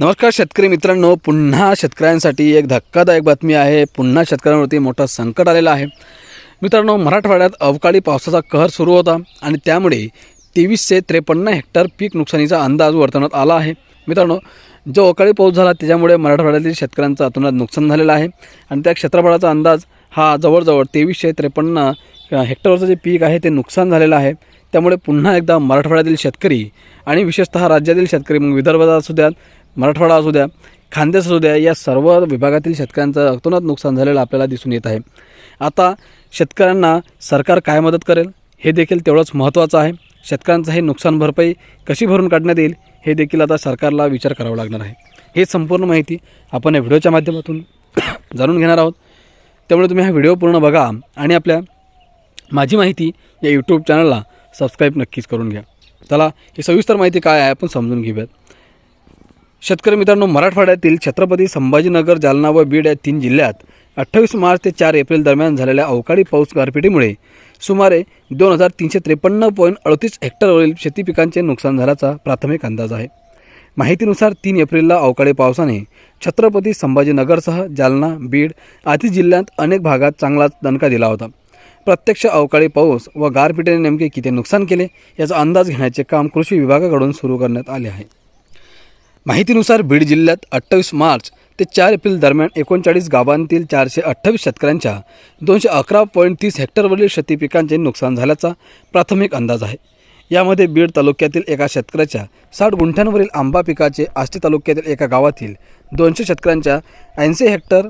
नमस्कार शेतकरी मित्रांनो पुन्हा शेतकऱ्यांसाठी एक धक्कादायक बातमी आहे. पुन्हा शेतकऱ्यांवरती मोठं संकट आलेलं आहे. मित्रांनो मराठवाड्यात अवकाळी पावसाचा कहर सुरू होता आणि त्यामुळे तेवीसशे त्रेपन्न हेक्टर पीक नुकसानीचा अंदाज वर्तवण्यात आला आहे. मित्रांनो जो अवकाळी पाऊस झाला त्याच्यामुळे मराठवाड्यातील शेतकऱ्यांचं अतोनात नुकसान झालेलं आहे आणि त्या क्षेत्रफळाचा अंदाज हा जवळजवळ तेवीसशे त्रेपन्न हेक्टरवरचं जे पीक आहे ते नुकसान झालेलं आहे. त्यामुळे पुन्हा एकदा मराठवाड्यातील शेतकरी आणि विशेषतः राज्यातील शेतकरी मग विदर्भात असू द्या मराठवाडा असू द्या खानदेश असू द्या या सर्व विभागातील शेतकऱ्यांचं अतोनात नुकसान झालेलं आपल्याला दिसून येत आहे. आता शेतकऱ्यांना सरकार काय मदत करेल हे देखील तेवढंच महत्त्वाचं आहे. शेतकऱ्यांचं हे नुकसान भरपाई कशी भरून काढण्यात येईल हे देखील आता सरकारला विचार करावा लागणार आहे. हे संपूर्ण माहिती आपण या व्हिडिओच्या माध्यमातून जाणून घेणार आहोत. त्यामुळे तुम्ही हा व्हिडिओ पूर्ण बघा आणि आपल्या माझी माहिती या यूट्यूब चॅनलला सबस्क्राईब नक्कीच करून घ्या. चला ही सविस्तर माहिती काय आहे आपण समजून घेऊयात. शेतकरी मित्रांनो मराठवाड्यातील छत्रपती संभाजीनगर जालना व बीड या तीन जिल्ह्यात अठ्ठावीस मार्च ते चार एप्रिल दरम्यान झालेल्या अवकाळी पाऊस गारपिटीमुळे सुमारे दोन हजार तीनशे त्रेपन्न पॉईंट अडतीस हेक्टरवरील शेती पिकांचे नुकसान झाल्याचा प्राथमिक अंदाज आहे. माहितीनुसार तीन एप्रिलला अवकाळी पावसाने छत्रपती संभाजीनगरसह जालना बीड आदी जिल्ह्यात अनेक भागात चांगलाच दणका दिला होता. प्रत्यक्ष अवकाळी पाऊस व गारपिटीने नेमके किती नुकसान केले याचा अंदाज घेण्याचे काम कृषी विभागाकडून सुरू करण्यात आले आहे. माहितीनुसार बीड जिल्ह्यात अठ्ठावीस मार्च ते चार एप्रिल दरम्यान एकोणचाळीस गावांतील चारशे अठ्ठावीस शेतकऱ्यांच्या दोनशे अकरा पॉईंट तीस हेक्टरवरील शेती पिकांचे नुकसान झाल्याचा प्राथमिक अंदाज आहे. यामध्ये बीड तालुक्यातील एका शेतकऱ्याच्या साठ गुंठ्यांवरील आंबा पिकाचे आष्टी तालुक्यातील एका गावातील दोनशे शेतकऱ्यांच्या ऐंशी हेक्टर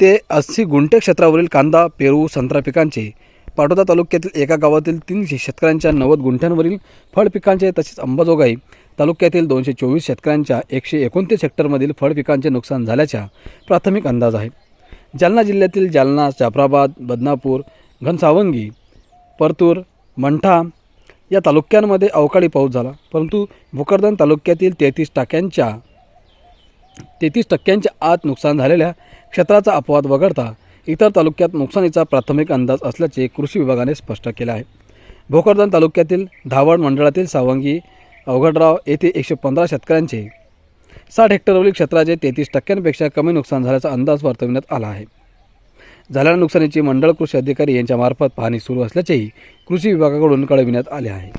ते अस्सी गुंठे क्षेत्रावरील कांदा पेरू संत्रा पिकांचे पाटोदा तालुक्यातील एका गावातील तीनशे शेतकऱ्यांच्या नव्वद गुंठ्यांवरील फळ पिकांचे तसेच अंबाजोगाई तालुक्यातील दोनशे चोवीस शेतकऱ्यांच्या एकशे एकोणतीस हेक्टरमधील फळ पिकांचे नुकसान झाल्याचा प्राथमिक अंदाज आहे. जालना जिल्ह्यातील जालना जाफराबाद बदनापूर घनसावंगी परतूर मंठा या तालुक्यांमध्ये अवकाळी पाऊस झाला. परंतु भोकरदन तालुक्यातील तेहतीस टाक्यांच्या तेहतीस टक्क्यांच्या आत नुकसान झालेल्या क्षेत्राचा अपवाद वगळता इतर तालुक्यात नुकसानीचा प्राथमिक अंदाज असल्याचे कृषी विभागाने स्पष्ट केले आहे. भोकरदन तालुक्यातील धावड मंडळातील सावंगी अवघडराव येथे एकशे पंधरा शेतकऱ्यांचे साठ हेक्टरवरील क्षेत्राचे तेहतीस टक्क्यांपेक्षा कमी नुकसान झाल्याचा अंदाज वर्तविण्यात आला आहे. झालेल्या नुकसानीची मंडळ कृषी अधिकारी यांच्यामार्फत पाहणी सुरू असल्याचेही कृषी विभागाकडून कळविण्यात आले आहे.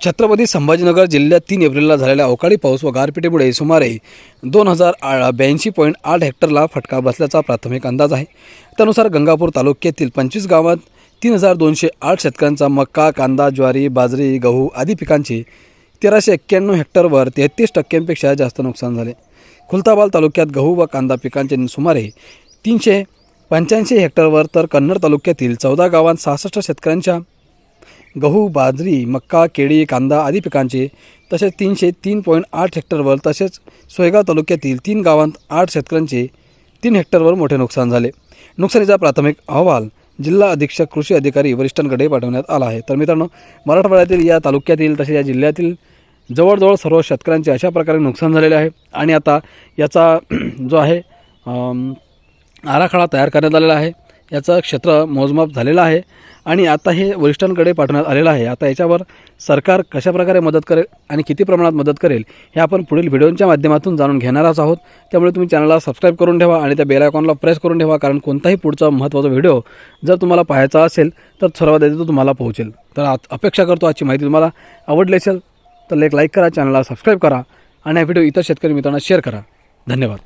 छत्रपती संभाजीनगर जिल्ह्यात तीन एप्रिलला झालेल्या अवकाळी पाऊस व गारपिटीमुळे सुमारे दोन हजार ब्याऐंशी पॉईंट आठ हेक्टरला फटका बसल्याचा प्राथमिक अंदाज आहे. त्यानुसार गंगापूर तालुक्यातील पंचवीस गावात तीन हजार दोनशे आठ शेतकऱ्यांचा मक्का कांदा ज्वारी बाजरी गहू आदी पिकांचे तेराशे एक्क्याण्णव हेक्टरवर तेहतीस टक्क्यांपेक्षा जास्त नुकसान झाले. खुलताबाल तालुक्यात गहू व कांदा पिकांचे सुमारे तीनशे पंच्याऐंशी हेक्टरवर तर कन्नड तालुक्यातील चौदा गावांत सहासष्ट शेतकऱ्यांच्या गहू बाजरी मक्का केळी कांदा आदी पिकांचे तसेच तीनशे तीन पॉईंट आठ हेक्टरवर तसेच सोयगाव तालुक्यातील तीन गावांत आठ शेतकऱ्यांचे तीन हेक्टरवर मोठे नुकसान झाले. नुकसानीचा प्राथमिक अहवाल जिल्हा अधीक्षक कृषी अधिकारी वरिष्ठांकडे पाठवण्यात आला आहे. तर मित्रांनो मराठवाड्यातील या तालुक्यातील तसेच या जिल्ह्यातील जवळजवळ सर्व शेतकऱ्यांचे अशा प्रकारे नुकसान झालेले आहे. आणि आता याचा जो आहे आराखडा तयार करण्यात आलेला आहे. याचं क्षेत्र मोजमाप झालेलं आहे. आणि आता हे वरिष्ठांकडे पाठवण्यात आलेलं आहे. आता याच्यावर सरकार कशाप्रकारे मदत करेल आणि किती प्रमाणात मदत करेल हे आपण पुढील व्हिडिओच्या माध्यमातून जाणून घेणारच आहोत. त्यामुळे तुम्ही चॅनलला सबस्क्राईब करून ठेवा आणि त्या बेल आयकॉनला प्रेस करून ठेवा कारण कोणताही पुढचा महत्त्वाचा व्हिडिओ जर तुम्हाला पाहायचा असेल तर सर्वात आधी तो तुम्हाला पोहोचेल. तर अपेक्षा करतो आजची माहिती तुम्हाला आवडली असेल तर एक लाईक करा चॅनलला सबस्क्राईब करा आणि हा व्हिडिओ इतर शेतकरी मित्रांना शेअर करा. धन्यवाद.